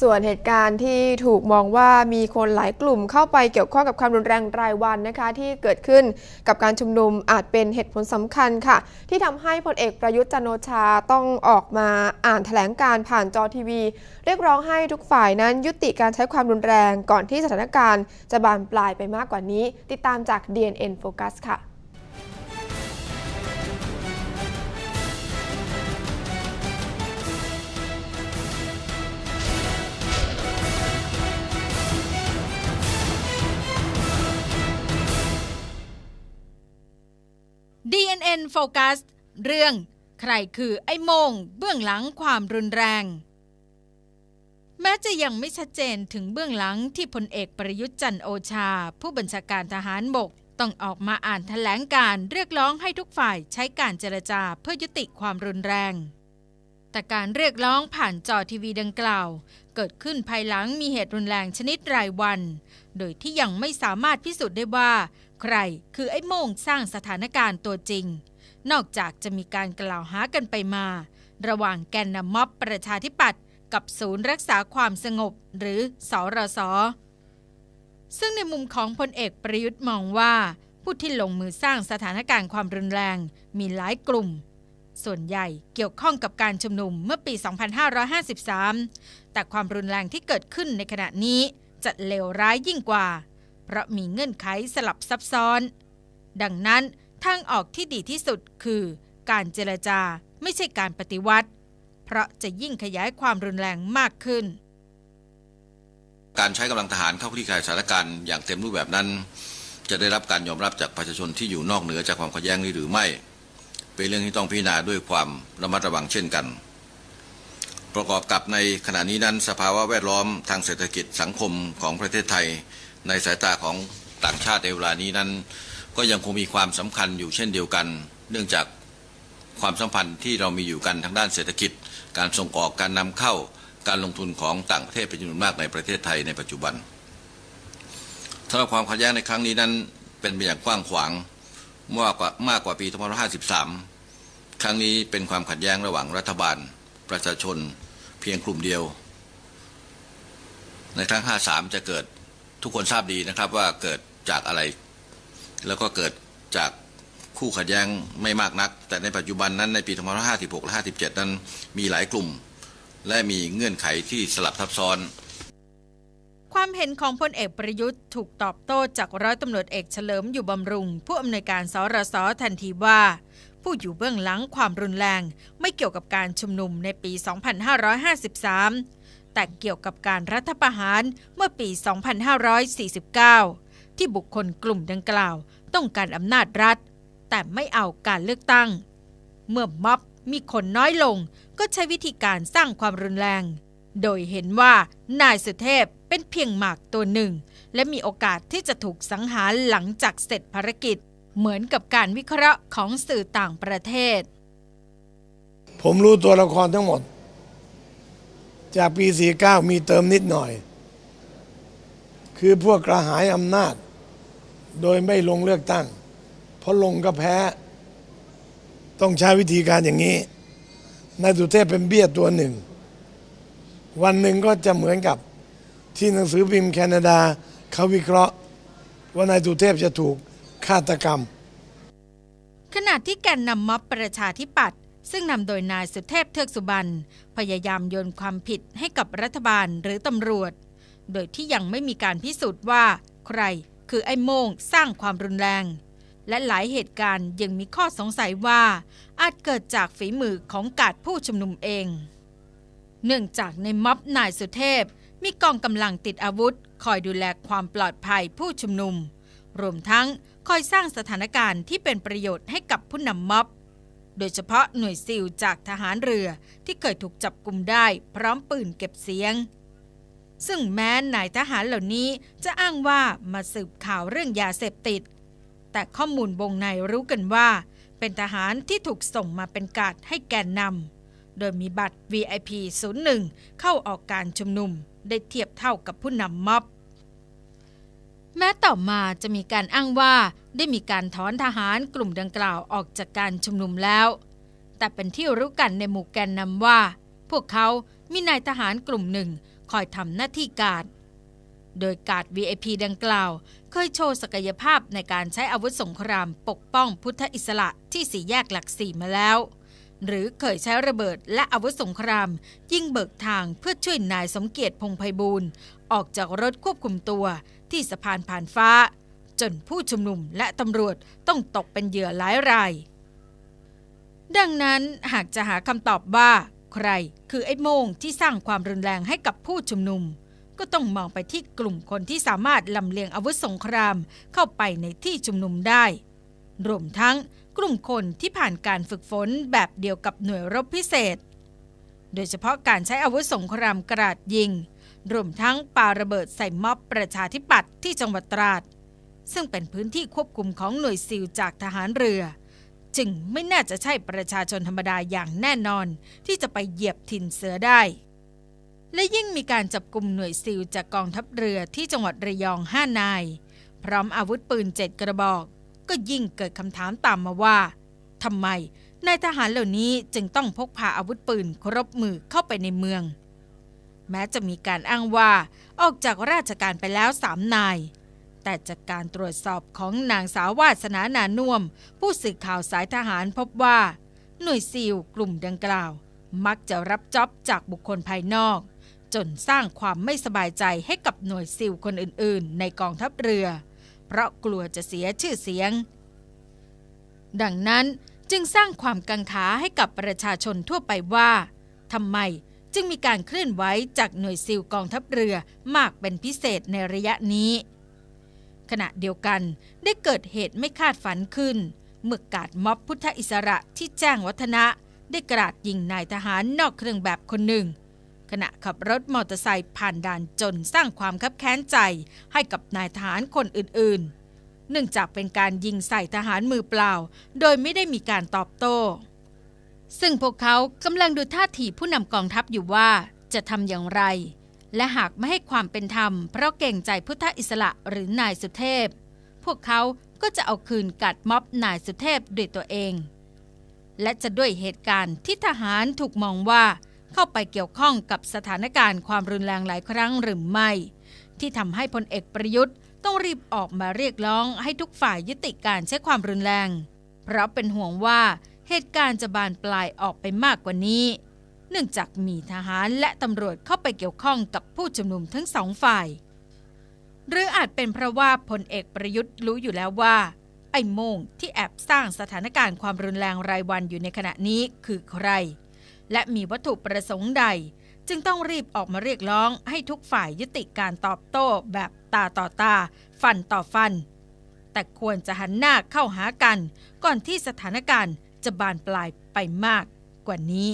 ส่วนเหตุการณ์ที่ถูกมองว่ามีคนหลายกลุ่มเข้าไปเกี่ยวข้องกับความรุนแรงรายวันนะคะ ที่เกิดขึ้นกับการชุมนุมอาจเป็นเหตุผลสำคัญค่ะ ที่ทำให้พลเอกประยุทธ์จันโอชาต้องออกมาอ่านแถลงการผ่านจอทีวี เรียกร้องให้ทุกฝ่ายนั้นยุติการใช้ความรุนแรงก่อนที่สถานการณ์จะบานปลายไปมากกว่านี้ ติดตามจาก DNN Focus ค่ะ DNN Focus เรื่อง ใครคือไอ้โมง เบื้องหลังความรุนแรง แม้จะยังไม่ชัดเจนถึงเบื้องหลังที่พลเอกประยุทธ์จันโอชา ผู้บัญชาการทหารบก ต้องออกมาอ่านแถลงการเรียกร้องให้ทุกฝ่ายใช้การเจรจาเพื่อยุติความรุนแรง แต่การเรียกร้องผ่านจอทีวีดังกล่าว เกิดขึ้นภายหลังมีเหตุรุนแรงชนิดรายวัน โดยที่ยังไม่สามารถพิสูจน์ได้ว่า ใครคือไอ้โม่งสร้างสถานการณ์ตัวจริง นอกจากจะมีการกล่าวหากันไปมา ระหว่างแกนนำม็อบประชาธิปัตย์กับศูนย์รักษาความสงบหรือสอรสซึ่งในมุมของพลเอกประยุทธ์มองว่า ผู้ที่ลงมือสร้างสถานการณ์ความรุนแรงมีหลายกลุ่ม ส่วนใหญ่เกี่ยวข้องกับการชุมนุมเมื่อปี 2553 แต่ความรุนแรงที่เกิดขึ้นในขณะนี้จะเลวร้ายยิ่งกว่า เพราะมีเงื่อนไขสลับซับซ้อน ดังนั้นทางออกที่ดีที่สุดคือ การเจรจาไม่ใช่การปฏิวัติ เพราะจะยิ่งขยายความรุนแรงมากขึ้น การใช้กำลังทหารเข้าคลี่คลายสถานการณ์อย่างเต็มรูปแบบนั้น จะได้รับการยอมรับจากประชาชนที่อยู่นอกเหนือจากความขัดแย้งนี้หรือไม่ เป็นเรื่องที่ต้องพิจารณาด้วยความระมัดระวังเช่นกัน ประกอบกับในขณะนี้นั้นสภาวะแวดล้อมทางเศรษฐกิจสังคมของประเทศไทย ในสายตาของต่างชาติในเวลานี้นั้น ก็ยังคงมีความสำคัญอยู่เช่นเดียวกัน เนื่องจากความสัมพันธ์ที่เรามีอยู่กันทางด้านเศรษฐกิจ การส่งออกการนำเข้าการลงทุนของต่างประเทศเป็นจำนวนมากในประเทศไทยในปัจจุบันสำหรับความขัดแย้งในครั้งนี้นั้นเป็นไปอย่างกว้างขวาง มากกว่ามากกว่าปี2553 ครั้งนี้เป็นความขัดแย้งระหว่างรัฐบาล ประชาชนเพียงกลุ่มเดียว ในครั้ง 53 จะเกิดทุกคนทราบดีนะครับว่าเกิดจากอะไร แล้วก็เกิดจากคู่ขัดแย้งไม่มากนัก แต่ในปัจจุบันนั้นในปี2556และ57 นั้นมีหลายกลุ่ม และมีเงื่อนไขที่สลับซับซ้อน ความเห็นของพลเอกประยุทธ์ถูกตอบโต้จากร้อยตำรวจเอกเฉลิมอยู่บำรุง ผู้อำนวยการสรสทันทีว่า ผู้อยู่เบื้องหลังความรุนแรง ไม่เกี่ยวกับการชุมนุมในปี 2553 แต่เกี่ยวกับการรัฐประหารเมื่อปี 2549 ที่บุคคลกลุ่มดังกล่าว ต้องการอำนาจรัฐ แต่ไม่เอาการเลือกตั้ง เมื่อม็อบมีคนน้อยลงก็ใช้วิธีการสร้างความรุนแรง โดยเห็นว่านายสุเทพเป็นเพียงหมากตัวหนึ่ง และมีโอกาสที่จะถูกสังหารหลังจากเสร็จภารกิจ เหมือนกับการวิเคราะห์ของสื่อต่างประเทศ ผมรู้ตัวละครทั้งหมด จากปี 49 มีเติมนิดหน่อย คือพวกกระหายอำนาจ โดยไม่ลงเลือกตั้ง เพราะลงก็แพ้ ต้องใช้วิธีการอย่างนี้นายสุเทพเป็นเบี้ยตัวหนึ่ง วันหนึ่งก็จะเหมือนกับที่หนังสือพิมพ์แคนาดา เขาวิเคราะห์ว่านายสุเทพจะถูกฆาตกรรม ขณะที่แกนนำม็อบประชาธิปัตย์ซึ่งนำโดยนายสุเทพเทือกสุบรรณพยายามโยนความผิดให้กับรัฐบาลหรือตำรวจ โดยที่ยังไม่มีการพิสูจน์ว่า ใครคือไอ้โมงสร้างความรุนแรง และหลายเหตุการณ์ยังมีข้อสงสัยว่า อาจเกิดจากฝีมือของกาดผู้ชุมนุมเอง เนื่องจากในม็อบนายสุเทพ มีกองกำลังติดอาวุธ คอยดูแลความปลอดภัยผู้ชุมนุม รวมทั้งคอยสร้างสถานการณ์ที่เป็นประโยชน์ให้กับผู้นำม็อบ โดยเฉพาะหน่วยซิลจากทหารเรือที่เคยถูกจับกลุ่มได้พร้อมปืนเก็บเสียง ซึ่งแม้นายทหารเหล่านี้จะอ้างว่ามาสืบข่าวเรื่องยาเสพติด แต่ข้อมูลวงในรู้กันว่า เป็นทหารที่ถูกส่งมาเป็นการดให้แกนนำ โดยมีบัตร VIP 01 เข้าออกการชุมนุมได้เทียบเท่ากับผู้นำม็อบ แม้ต่อมาจะมีการอ้างว่าได้มีการถอนทหารกลุ่มดังกล่าวออกจากการชุมนุมแล้ว แต่เป็นที่รู้กันในหมู่แกนนำว่า พวกเขามีนายทหารกลุ่มหนึ่งคอยทำหน้าที่การ โดยการ VIP ดังกล่าว เคยโชว์ศักยภาพในการใช้อาวุธสงครามปกป้องพุทธอิสระที่สี่แยกหลักสี่มาแล้ว หรือเคยใช้ระเบิดและอาวุธสงคราม ยิงเบิกทางเพื่อช่วยนายสมเกียรติพงไพบูลย์ออกจากรถควบคุมตัวที่สะพานผ่านฟ้า จนผู้ชุมนุมและตำรวจต้องตกเป็นเหยื่อหลายราย ดังนั้นหากจะหาคำตอบว่า ใครคือไอ้โมงที่สร้างความรุนแรงให้กับผู้ชุมนุม ก็ต้องมองไปที่กลุ่มคนที่สามารถลำเลียงอาวุธสงครามเข้าไปในที่ชุมนุมได้ รวมทั้ง กลุ่มคนที่ผ่านการฝึกฝนแบบเดียวกับหน่วยรบพิเศษ โดยเฉพาะการใช้อาวุธสงครามกราดยิง รวมทั้งปาระเบิดใส่ม็อบประชาธิปัตย์ที่จังหวัดตราด ซึ่งเป็นพื้นที่ควบคุมของหน่วยซิลจากทหารเรือ จึงไม่น่าจะใช่ประชาชนธรรมดาอย่างแน่นอน ที่จะไปเหยียบถิ่นเสือได้ และยิ่งมีการจับกลุ่มหน่วยซิลจากกองทัพเรือที่จังหวัดระยองห้านาย พร้อมอาวุธปืนเจ็ดกระบอก ก็ยิ่งเกิดคำถามตามมาว่าทำไมนายทหารเหล่านี้จึงต้องพกพาอาวุธปืนครบมือเข้าไปในเมือง แม้จะมีการอ้างว่าออกจากราชการไปแล้วสามนาย แต่จากการตรวจสอบของนางสาววาสนานานุ่มผู้สื่อข่าวสายทหารพบว่า หน่วยซีลกลุ่มดังกล่าว มักจะรับจ็อบจากบุคคลภายนอก จนสร้างความไม่สบายใจให้กับหน่วยซิลคนอื่น ๆ ในกองทัพเรือ เพราะกลัวจะเสียชื่อเสียง ดังนั้นจึงสร้างความกังขาให้กับประชาชนทั่วไปว่าทำไมจึงมีการเคลื่อนไหวจากหน่วยซิลกองทัพเรือมากเป็นพิเศษในระยะนี้ ขณะเดียวกันได้เกิดเหตุไม่คาดฝันขึ้น เมื่อกาดม็อบพุทธอิสระที่แจ้งวัฒนะ ได้กราดยิงนายทหารนอกเครื่องแบบคนหนึ่ง ขณะขับรถมอเตอร์ไซค์ผ่านด่านจนสร้างความคับแค้นใจให้กับนายทหารคนอื่นๆ เนื่องจากเป็นการยิงใส่ทหารมือเปล่า โดยไม่ได้มีการตอบโต้ ซึ่งพวกเขากำลังดูท่าทีผู้นำกองทัพอยู่ว่าจะทำอย่างไร และหากไม่ให้ความเป็นธรรม เพราะเก่งใจพุทธอิสระหรือนายสุเทพ พวกเขาก็จะเอาคืนกัดม็อบนายสุเทพด้วยตัวเอง และจะด้วยเหตุการณ์ที่ทหารถูกมองว่า เข้าไปเกี่ยวข้องกับสถานการณ์ความรุนแรงหลายครั้งหรือไม่ ที่ทำให้พลเอกประยุทธ์ต้องรีบออกมาเรียกร้องให้ทุกฝ่ายยุติการใช้ความรุนแรง เพราะเป็นห่วงว่าเหตุการณ์จะบานปลายออกไปมากกว่านี้ เนื่องจากมีทหารและตำรวจเข้าไปเกี่ยวข้องกับผู้ชุมนุมทั้งสองฝ่าย หรืออาจเป็นเพราะว่าพลเอกประยุทธ์รู้อยู่แล้วว่า ไอ้โมงที่แอบสร้างสถานการณ์ความรุนแรงรายวันอยู่ในขณะนี้คือใคร และมีวัตถุประสงค์ใด จึงต้องรีบออกมาเรียกร้องให้ทุกฝ่ายยุติการตอบโต้แบบตาต่อตา ฟันต่อฟัน แต่ควรจะหันหน้าเข้าหากัน ก่อนที่สถานการณ์จะบานปลายไปมากกว่านี้